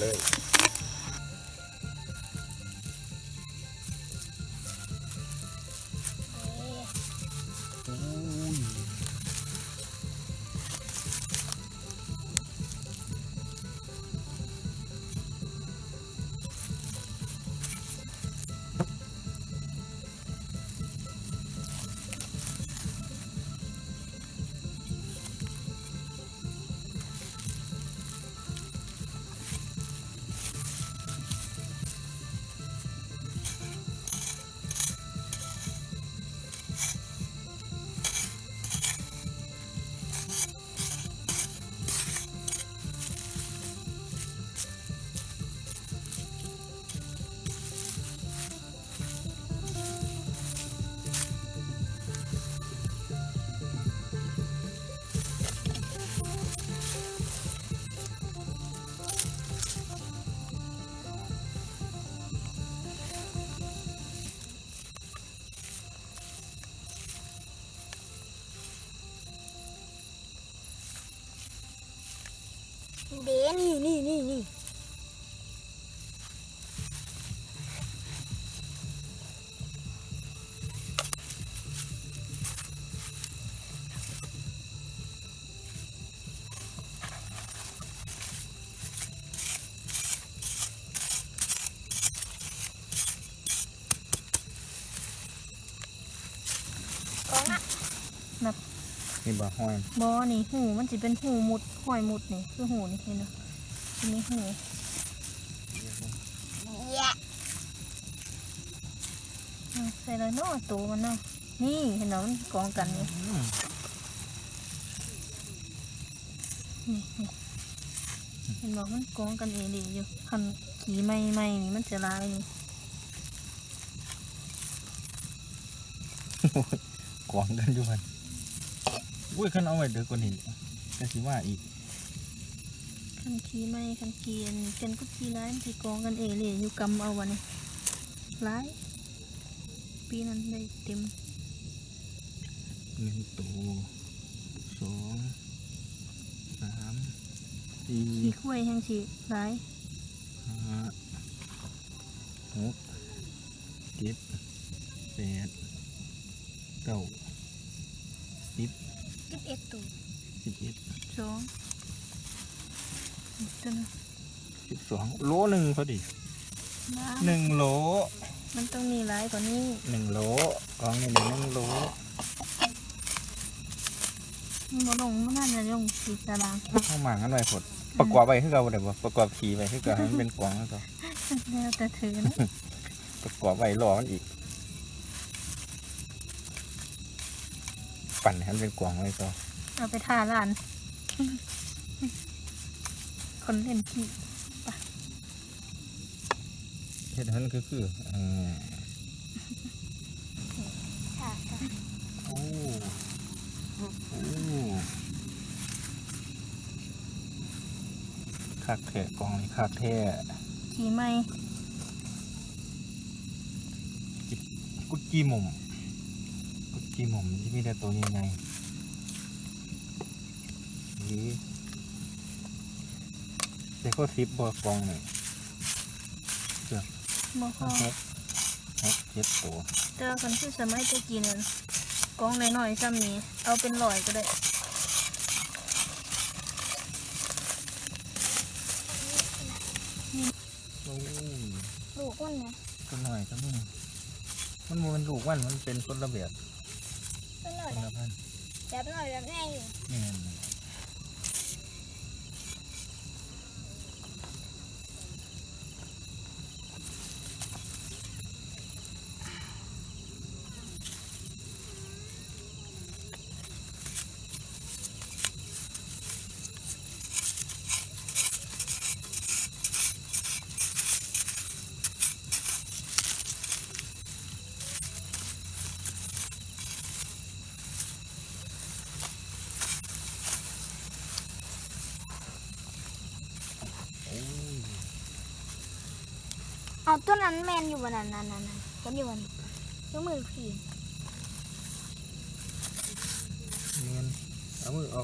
เลย เดนี่นี่นี่นี่ นี่บ่ห้อยบอนี่หูมันจะเป็นหูมุดห้อยมุดนี่คือหูนี่เห็นเนาะอันนี้หูแยะอะใส่เลยเนาะตัวมันเนาะนี่เห็นเนาะมันกองกันนี่อืมนี่นี่เห็นบอกมันกองกันเองดีอยู่คันขี่ไม่ไม่นี่มันจะลายนี่กวางกันอยู่มัน อุ้ยขึ้นเอาไว้เดี๋ยวกว่านี้จะสิว่าอีกคันขี่ไม่คันขี่อันกันก็ขี่ร้ายมันจะกองกันเองเลยอยู่กำเอาวันนี้ร้ายปีนั้นได้เต็มหนึ่งตัวสองสามสี่ขี่ข้วยแห่งสีร้ายห้าหกเจ็ดแปดเก้าสิบ สิบเอ็ดตัวสิบเอ็ดสองตัวนะสิบสองโลหนึ่งพอดีบ้าหนึ่งโล มันต้องมีร้ายกว่านี้หนึ่งโลกองนี่หนึ่งโลมันบ่ลงมันน่าจะลงสีตารางเข้ามากันไว้ผดประกอบไปให้เราเดี๋ยวประกอบขี่ไปให้เราให้มันเป็นกวางแล้วก็แล้วแต่ถือนะประกอบไว้รอมันอีก ปั่นให้มันเป็นกวางไว้ก็เอาไปทาร้าน คนเล่นขี้เฮ็ดให้มันคือคือเออค่ะค่ะโอ้โอ้คักแท้กวางนี่คักแท้ขี้ไม่กุดจีหม่อม กุดจีหม่อมที่มีแต่ตัวใหญ่ๆนี่แต่ก็ซิปบ่กวางนี่บ่พอหกหกเจ็ดตัวเจอกันคือสมัยตะกี้นั่นกองน้อยๆซ้ำนี้ เอาเป็นร้อยก็ได้โอ้ยลูกมันนะก็หน่อยก็นี่มันบ่แมันลูกวันมันเป็นคนละแบบเป็นหน่อย คนละพันธุ์แบบหน่อยแบบแน่อยู่ แม่นโอ้ย เอาตัวนั้นแมนอยู่บนนั้นนั้นนั้นฉันอยู่บนยกมือขีดแมนเอามือเอา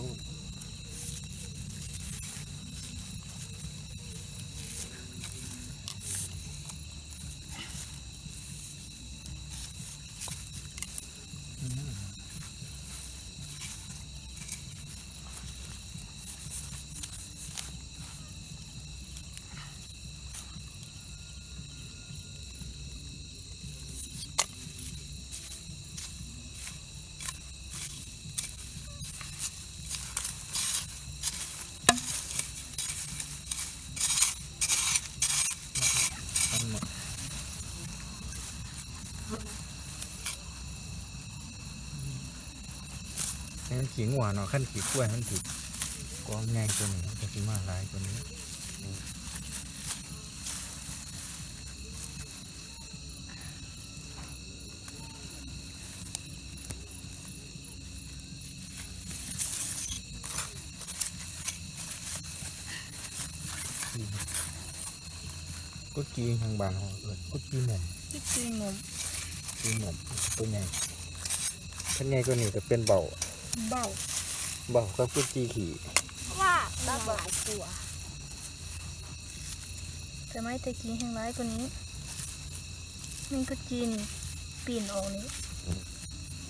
นี่นขิงหวเนาะขั้นขีดกล้วยขั้นขีดก้องแง่ตัวนี้จะขี่มาลายตัวนี้กุ๊กกีทางบ้านเขาเอิ้กุ๊กกีหม่อมกุ๊กกีหม่อม จีหม่อมตัวใหญ่ถ้าใหญ่กว่านี้ก็เป็นเบาเบ้าเบากับกุดจีขี่ว่าบ้าหลายตัวแต่ไม้ตะกี้แห้งร้ายกว่านี้นี่กุดจีนี่ปีนออกนี่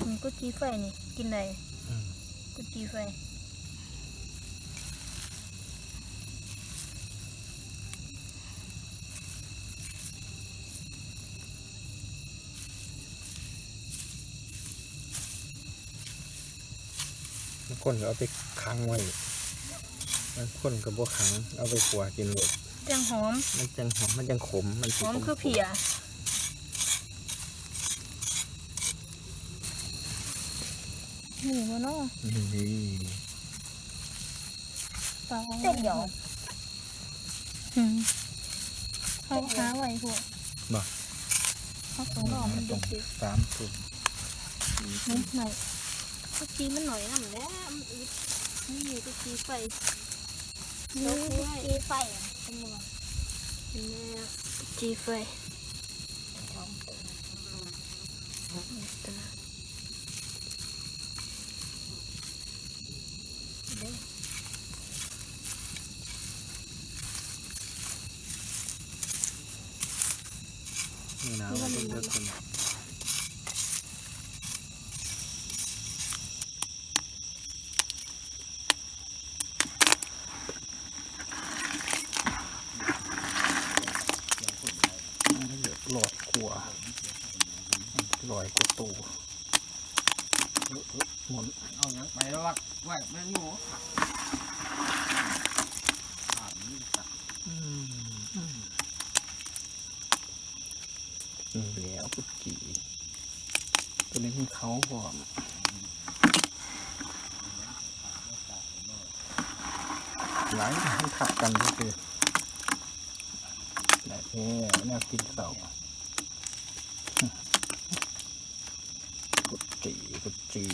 นี่กุดจีไฟนี่กินได้อืมกุดจีไฟ คนก็เอาไปค้างไว้บางคนก็บ่ค้างเอาไปขัวกินเลยจังหอม มันจังหอม มันจังขม มันหสิอมขคือเพียนี่วะเนาะนี่ปลาของเต้นหยอกอืมเขาหาไว้พวกบ่เขาของเรามันตรเด็งกสามตุ่มๆนี่ไหน กุจีมันหน่อยน้ำแล้วมันอึดนี่กุดจีไฟนกกุจีไฟอะเป็นยังไงแม่กุดจีไฟนี่นะมันเป็นเลือกคนหลอดกลัวลอยกว่าตูหมุน เอาอย่างไปแล้ววัดไหวแม่งหนูอ่านนี่สักแล้วกุดจีตัวนี้มันเขาพร้อมหลายมันขับกันก็คือแต่แค่แนวกินเสากุดจีกุดจี